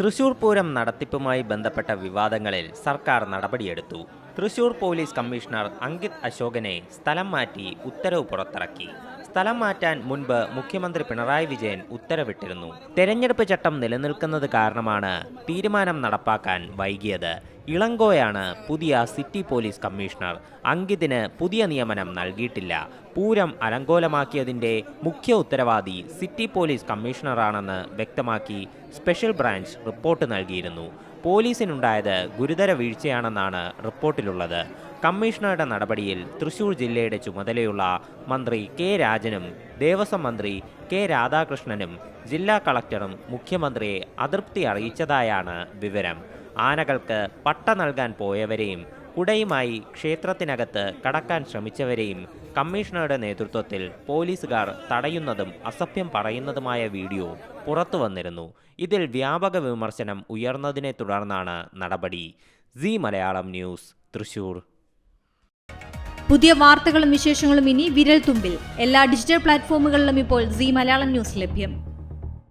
തൃശൂർ പൂരം നടത്തിപ്പുമായി ബന്ധപ്പെട്ട വിവാദങ്ങളിൽ സർക്കാർ നടപടിയെടുത്തു. തൃശൂർ പോലീസ് കമ്മീഷണർ അങ്കിത് അശോകനെ സ്ഥലം മാറ്റി ഉത്തരവ് പുറത്തിറക്കി. സ്ഥലം മാറ്റാൻ മുൻപ് മുഖ്യമന്ത്രി പിണറായി വിജയൻ ഉത്തരവിട്ടിരുന്നു. തെരഞ്ഞെടുപ്പ് ചട്ടം നിലനിൽക്കുന്നത് കാരണമാണ് തീരുമാനം നടപ്പാക്കാൻ വൈകിയത്. ഇളങ്കോയാണ് പുതിയ സിറ്റി പോലീസ് കമ്മീഷണർ. അങ്കിതിന് പുതിയ നിയമനം നൽകിയിട്ടില്ല. പൂരം അലങ്കോലമാക്കിയതിന്റെ മുഖ്യ ഉത്തരവാദി സിറ്റി പോലീസ് കമ്മീഷണറാണെന്ന് വ്യക്തമാക്കി സ്പെഷ്യൽ ബ്രാഞ്ച് റിപ്പോർട്ട് നൽകിയിരുന്നു. പോലീസിനുണ്ടായത് ഗുരുതര വീഴ്ചയാണെന്നാണ് റിപ്പോർട്ടിലുള്ളത്. കമ്മീഷണറുടെ നടപടിയിൽ തൃശൂർ ജില്ലയുടെ ചുമതലയുള്ള മന്ത്രി കെ രാജനും ദേവസ്വം മന്ത്രി കെ രാധാകൃഷ്ണനും ജില്ലാ കളക്ടറും മുഖ്യമന്ത്രിയെ അതൃപ്തി അറിയിച്ചതായാണ് വിവരം. ആനകൾക്ക് പട്ട നൽകാൻ പോയവരെയും കുടയുമായി ക്ഷേത്രത്തിനകത്ത് കടക്കാൻ ശ്രമിച്ചവരെയും കമ്മീഷണറുടെ നേതൃത്വത്തിൽ പോലീസുകാർ തടയുന്നതും അസഭ്യം പറയുന്നതുമായ വീഡിയോ പുറത്തു വന്നിരുന്നു. ഇതിൽ വ്യാപക വിമർശനം ഉയർന്നതിനെ തുടർന്നാണ് നടപടി. Zee Malayalam news Thrissur. പുതിയ വാർത്തകളും വിശേഷങ്ങളും ഇനി വിരൽ തുമ്പിൽ എല്ലാ ഡിജിറ്റൽ പ്ലാറ്റ്ഫോമുകളിലും ഇപ്പോൾ സി മലയാളം ന്യൂസ് ലഭ്യം.